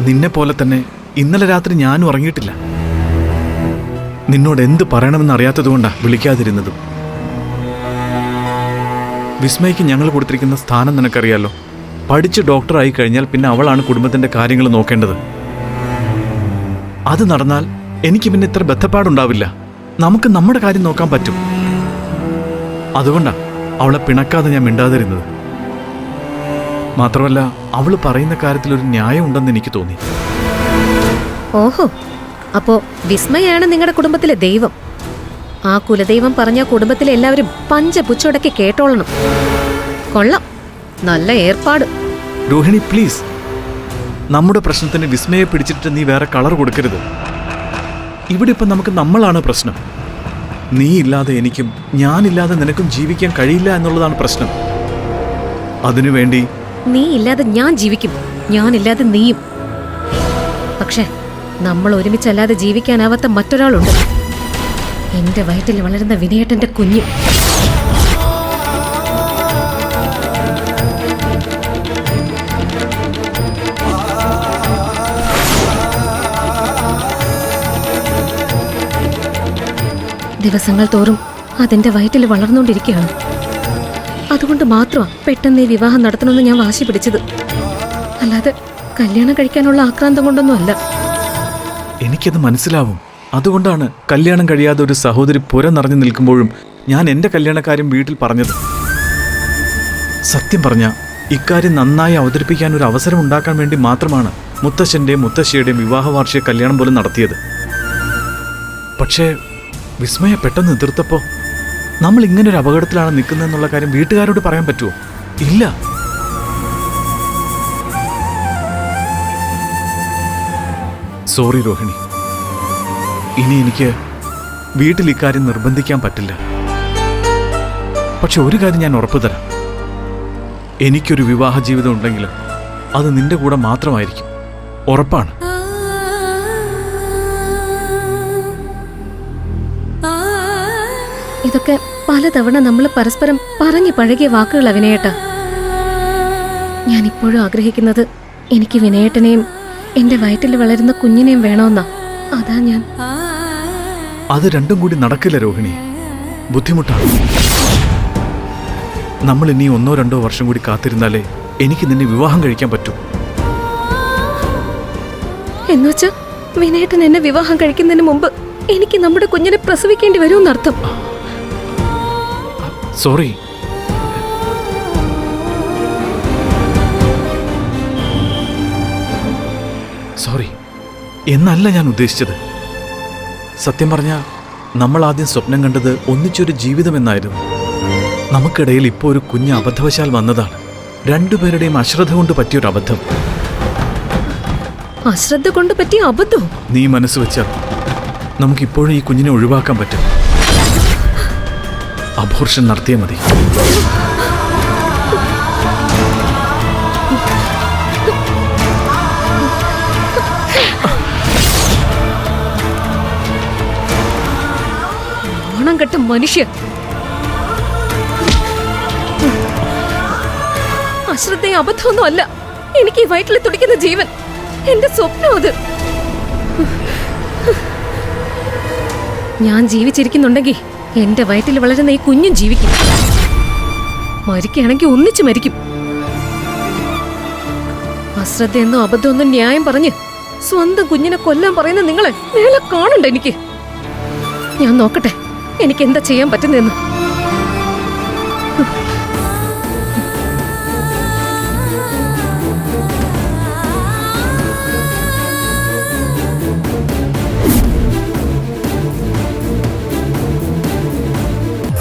നിന്നെ പോലെ തന്നെ ഇന്നലെ രാത്രി ഞാനും ഉറങ്ങിയിട്ടില്ല. നിന്നോട് എന്ത് പറയണമെന്ന് അറിയാത്തതുകൊണ്ടാ വിളിക്കാതിരുന്നതും. വിസ്മയ്ക്ക് ഞങ്ങൾ കൊടുത്തിരിക്കുന്ന സ്ഥാനം നിനക്കറിയാലോ? പഠിച്ച് ഡോക്ടറായി കഴിഞ്ഞാൽ പിന്നെ അവളാണ് കുടുംബത്തിന്റെ കാര്യങ്ങൾ നോക്കേണ്ടത്. അത് നടന്നാൽ എനിക്ക് പിന്നെ ഇത്ര ബന്ധപ്പാടുണ്ടാവില്ല നമുക്ക് നമ്മുടെ കാര്യം നോക്കാൻ പറ്റും. അതുകൊണ്ടാണ് അവളെ പിണക്കാതെ ഞാൻ മിണ്ടാതിരുന്നത്. മാത്രമല്ല അവൾ പറയുന്ന കാര്യത്തിൽ ഒരു ന്യായം ഉണ്ടെന്ന് എനിക്ക് തോന്നി. ഓഹോ അപ്പോ വിസ്മയാണ് നിങ്ങളുടെ കുടുംബത്തിലെ ദൈവം. ആ കുലദൈവം പറഞ്ഞ കുടുംബത്തിലെ എല്ലാവരും പഞ്ചപുച്ചോടക്കി കേട്ടോളണം. കൊള്ളാം നല്ല ഏർപ്പാട്. രോഹിണി പ്ലീസ്. നമ്മുടെ പ്രശ്നത്തിന് വിസ്മയെ പിടിച്ചിട്ട് നീ വേറെ കളർ കൊടുക്കരുത്. ഇവിടെ ഇപ്പം നമുക്ക് നമ്മളാണ് പ്രശ്നം. നീ ഇല്ലാതെ എനിക്കും ഞാനില്ലാതെ നിനക്കും ജീവിക്കാൻ കഴിയില്ല എന്നുള്ളതാണ് പ്രശ്നം. അതിനുവേണ്ടി നീ ഇല്ലാതെ ഞാൻ ജീവിക്കും. ഞാനില്ലാതെ നീയും. പക്ഷേ നമ്മൾ ഒരുമിച്ചല്ലാതെ ജീവിക്കാനാവാത്ത മറ്റൊരാളുണ്ട്. എന്റെ വയറ്റിൽ വളരുന്ന വിനയേട്ടന്റെ കുഞ്ഞ്. ദിവസങ്ങൾ തോറും അതെന്റെ വയറ്റിൽ വളർന്നുകൊണ്ടിരിക്കുകയാണ്. അതുകൊണ്ട് മാത്രമാ പെട്ടെന്ന് ഈ വിവാഹം നടത്തണമെന്ന് ഞാൻ വാശി പിടിച്ചത്. അല്ലാതെ കല്യാണം കഴിക്കാനുള്ള ആക്രാന്തം കൊണ്ടൊന്നും അല്ല. എനിക്കത് മനസ്സിലാവും. അതുകൊണ്ടാണ് കല്യാണം കഴിയാതെ ഒരു സഹോദരി പുര നിറഞ്ഞു നിൽക്കുമ്പോഴും ഞാൻ എന്റെ കല്യാണക്കാര്യം വീട്ടിൽ പറഞ്ഞത്. സത്യം പറഞ്ഞ ഇക്കാര്യം നന്നായി അവതരിപ്പിക്കാൻ ഒരു അവസരം ഉണ്ടാക്കാൻ വേണ്ടി മാത്രമാണ് മുത്തശ്ശന്റെയും മുത്തശ്ശിയുടെയും വിവാഹ വാർഷിക കല്യാണം പോലും നടത്തിയത്. പക്ഷേ വിസ്മയ പെട്ടെന്ന് എതിർത്തപ്പോ നമ്മൾ ഇങ്ങനെ ഒരു അപകടത്തിലാണ് നിൽക്കുന്നതെന്നുള്ള കാര്യം വീട്ടുകാരോട് പറയാൻ പറ്റുമോ ഇല്ല. സോറി രോഹിണി. ഇനി എനിക്ക് വീട്ടിൽ ഇക്കാര്യം നിർബന്ധിക്കാൻ പറ്റില്ല. പക്ഷെ ഒരു കാര്യം ഞാൻ ഉറപ്പു തരാം. എനിക്കൊരു വിവാഹ ജീവിതം ഉണ്ടെങ്കിൽ അത് നിന്റെ കൂടെ മാത്രമായിരിക്കും. ഉറപ്പാണ്. ഇതൊക്കെ പലതവണ നമ്മൾ പരസ്പരം പറഞ്ഞു പഴകിയ വാക്കുകൾ വിനയേട്ട. ഞാൻ ഇപ്പോഴും ആഗ്രഹിക്കുന്നത് എനിക്ക് വിനയേട്ടനെയും എന്റെ വയറ്റിൽ വളരുന്ന കുഞ്ഞിനെയും വേണമെന്നാ അതാ ഞാൻ. അത് രണ്ടും കൂടി നടക്കില്ല രോഹിണി. ബുദ്ധിമുട്ടാണ്. നമ്മൾ ഇനി ഒന്നോ രണ്ടോ വർഷം കൂടി കാത്തിരുന്നാലേ എനിക്ക് നിന്നെ വിവാഹം കഴിക്കാൻ പറ്റൂ. എന്നുവെച്ചാ വിനയേട്ടൻ എന്നെ വിവാഹം കഴിക്കുന്നതിന് മുമ്പ് എനിക്ക് നമ്മുടെ കുഞ്ഞിനെ പ്രസവിക്കേണ്ടി വരുമെന്നർത്ഥം. സോറി. സോറി. എന്നല്ല ഞാൻ ഉദ്ദേശിച്ചത്. സത്യം പറഞ്ഞാൽ നമ്മൾ ആദ്യം സ്വപ്നം കണ്ടത് ഒന്നിച്ചൊരു ജീവിതം എന്നായിരുന്നു നമുക്കിടയിൽ ഇപ്പോൾ ഒരു കുഞ്ഞ് അബദ്ധവശാൽ വന്നതാണ്. രണ്ടുപേരുടെയും അശ്രദ്ധ കൊണ്ട് പറ്റിയൊരു അബദ്ധം. അശ്രദ്ധ കൊണ്ട് പറ്റിയ അബദ്ധം? നീ മനസ്സ് വെച്ചാൽ നമുക്കിപ്പോഴും ഈ കുഞ്ഞിനെ ഒഴിവാക്കാൻ പറ്റും. അബോർഷൻ നടത്തിയാൽ മതി. കെട്ട മനുഷ്യൻ. അശ്രദ്ധയും അബദ്ധമൊന്നും അല്ല. എനിക്ക് ഈ വയറ്റിൽ തുടിക്കുന്ന ജീവൻ. എന്റെ സ്വപ്നം അത്. ഞാൻ ജീവിച്ചിരിക്കുന്നുണ്ടെങ്കിൽ എന്റെ വയറ്റിൽ വളരുന്ന ഈ കുഞ്ഞും ജീവിക്കും. മരിക്കുകയാണെങ്കിൽ ഒന്നിച്ചു മരിക്കും. അശ്രദ്ധയെന്നോ അബദ്ധമെന്നും ന്യായം പറഞ്ഞ് സ്വന്തം കുഞ്ഞിനെ കൊല്ലാൻ പറയുന്ന നിങ്ങളെ മേലെ കാണണ്ട എനിക്ക്. ഞാൻ നോക്കട്ടെ എനിക്ക് എന്താ ചെയ്യാൻ പറ്റുന്നതെന്ന്.